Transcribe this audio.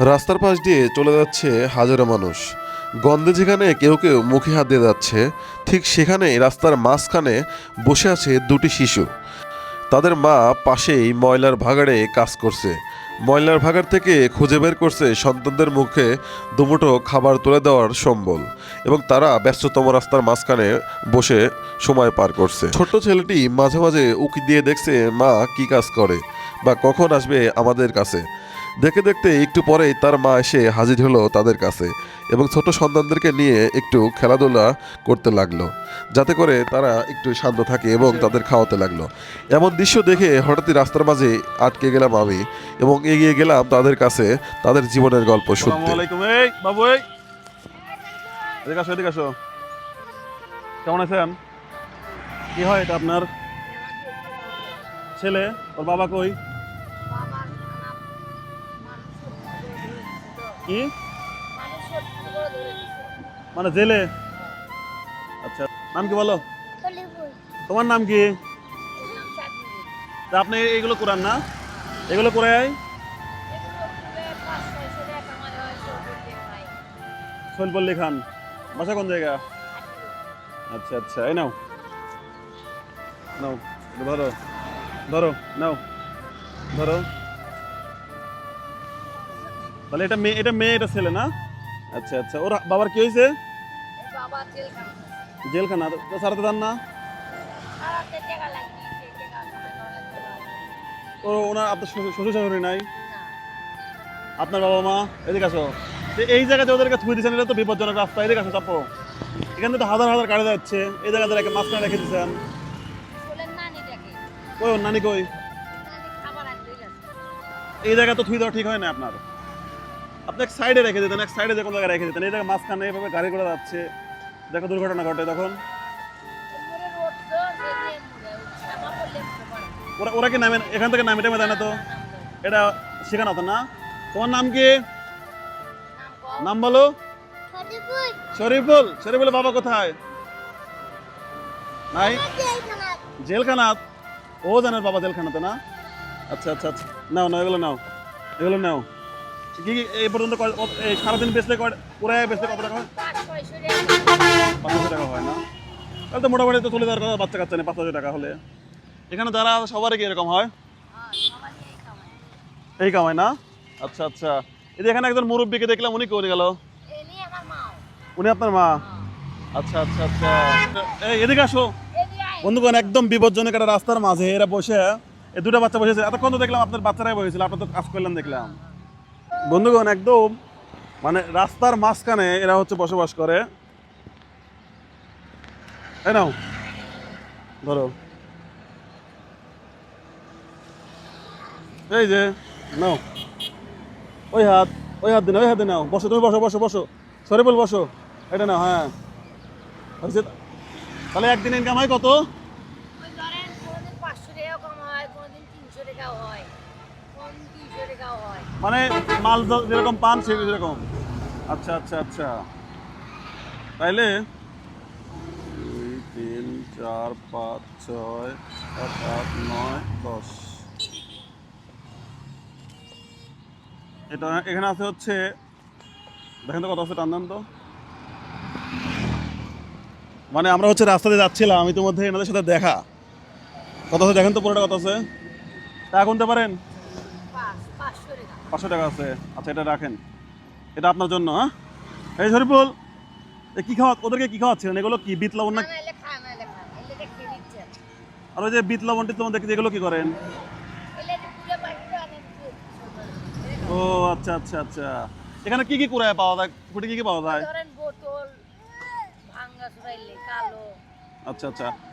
রাস্তার পাশ দিয়ে চলে যাচ্ছে হাজারো মানুষ। গন্ধে যেখানে কেউ কেউ মুখে হাত দিয়ে যাচ্ছে, ঠিক সেখানে রাস্তার মাঝখানে বসে আছে দুটি শিশু। তাদের মা পাশেই ময়লার ভাগাড়ে কাজ করছে। ময়লার ভাগাড় থেকে খুঁজে বের করছে সন্তানদের মুখে দুমুঠো খাবার তুলে দেওয়ার সম্বল এবং তারা ব্যস্ততম রাস্তার মাঝখানে বসে সময় পার করছে। ছোট্ট ছেলেটি মাঝে মাঝে উকি দিয়ে দেখছে মা কি কাজ করে বা কখন আসবে আমাদের কাছে। দেখে দেখতে একটু পরেই তার মা এসে হাজির হলো তাদের কাছে এবং ছোট সন্তানদেরকে নিয়ে একটু খেলাধুলা করতে লাগল, যাতে করে তারা একটু শান্ত থাকে এবং তাদের খাওয়াতে লাগল। এমন দৃশ্য দেখে হঠাৎই রাস্তার মাঝে আটকে গেলাম আমি এবং এগিয়ে গেলাম তাদের কাছে তাদের জীবনের গল্প শুনতে। কেমন আছেন? কি হয় এটা আপনার? ছেলে? ওর বাবা কই? কি? মানে জেলে? আচ্ছা নাম কি বলো? তোমার নাম কি? তা আপনি না? এগুলো করে আয়? এগুলো খুলে পাঁচ ছয়শো টাকা কামাই হয় সবুজ দেখাই সলপল্লি খান। বাসা কোন জায়গা? আচ্ছা আচ্ছা এই নাও। নাও ধরো। ধরো নাও। ধরো। তাহলে এটা মেয়ে এটা মেয়ে এটা ছেলে না? আচ্ছা আচ্ছা। ওর বাবার কি হয়েছে? জেলখানা। তো সারাতে দেন না। ও ওনার আপনার শ্বশুর শাশুড়ি নাই? আপনার বাবা মা? এদিকে আসো। এই জায়গাতে ওদেরকে থুয়ে দিচ্ছেন এটা তো বিপজ্জনক রাস্তা। এদিকে আসো চাপো। এখানে তো হাজার হাজার গাড়ি যাচ্ছে। এই জায়গাতে রেখে মাঝখানে রেখে নানি কই ওর নানি কই? এই জায়গা তো থুই দেওয়া ঠিক হয় না আপনার। আপনি এক সাইডে রেখে দিতেন, এক সাইডে যে কোনো জায়গায় রেখে দিতেন। এই মাঝখানে এইভাবে গাড়ি করে যাচ্ছে। দেখো দুর্ঘটনা ঘটে তখন। ওরা ওরা কি নামে, এখান থেকে নামে টামে না তো? এটা শেখানো তো না? তোমার নাম কি? নাম বলো। শরীফুল। শরীফুলের বাবা কোথায়? নাই জেলখানা জেলখানা ও জানার বাবা জেলখানাতে না? আচ্ছা আচ্ছা আচ্ছা। নাও নাও, এগুলো নাও। এগুলো নাও। কি কি সারাদিন বেচলে বেচলে কত টাকা হয়? টাকা হয় না। তাহলে তো মোটামুটি তো কথা, বাচ্চা কাচ্চা নেই পাঁচ হাজার টাকা হলে। এখানে যারা সবারই কি এরকম হয়? এই না? আচ্ছা আচ্ছা। এই এখানে একজন মুরব্বীকে দেখলাম, উনি কোনে গেল? উনি আপনার মা? আচ্ছা আচ্ছা আচ্ছা। এই, এদিকে আসো। বন্ধুগণ, একদম বিপজ্জনক একটা রাস্তার মাঝে এরা বসে এই দুটো বাচ্চা বসেছে এতক্ষণ তো দেখলাম আপনার বাচ্চারাই বসেছিল, আপনার তো কাজ করলেন দেখলাম। বন্ধুগণ, একদম মানে রাস্তার মাঝখানে এরা হচ্ছে বসবাস করে। তাই নাও, ধরো। এই যে, নাও। ওই হাত ওই হাত দিন ওই হাত নাও। বসো, তুমি বসো বসো বসো। সরি, বল, বসো। এটা নাও হ্যাঁ। তাহলে একদিন ইনকাম হয় কত? মানে মাল যেরকম পান সে যেরকম আচ্ছা আচ্ছা আচ্ছা। তাইলে দুই, তিন, চার, পাঁচ, ছয়, সাত, আট, নয়, দশ। এটা এখানে আছে হচ্ছে, দেখেন তো কত আছে টান তো। মানে আমরা হচ্ছে রাস্তা দিয়ে যাচ্ছিলাম আমি মধ্যে এনাদের সাথে দেখা। কত আছে দেখেন তো পুরোটা কত আছে? তা গুনতে পারেন। পাঁচশো টাকা আছে। আচ্ছা এটা রাখেন। এটা আপনার জন্য হ্যাঁ? এই শরীফুল কি খাওয়া ওদেরকে কি খাওয়াচ্ছিলেন? এগুলো কি বিট লবণ না আর ওই যে বিট লবণ টিট লবণ দেখি এগুলো কি করেন? ও আচ্ছা আচ্ছা আচ্ছা। এখানে কি কি কুড়ায় পাওয়া যায়? কুটি কি কি পাওয়া যায়? ধরেন বোতল ভাঙ্গা সুরাইলে কালো। আচ্ছা আচ্ছা।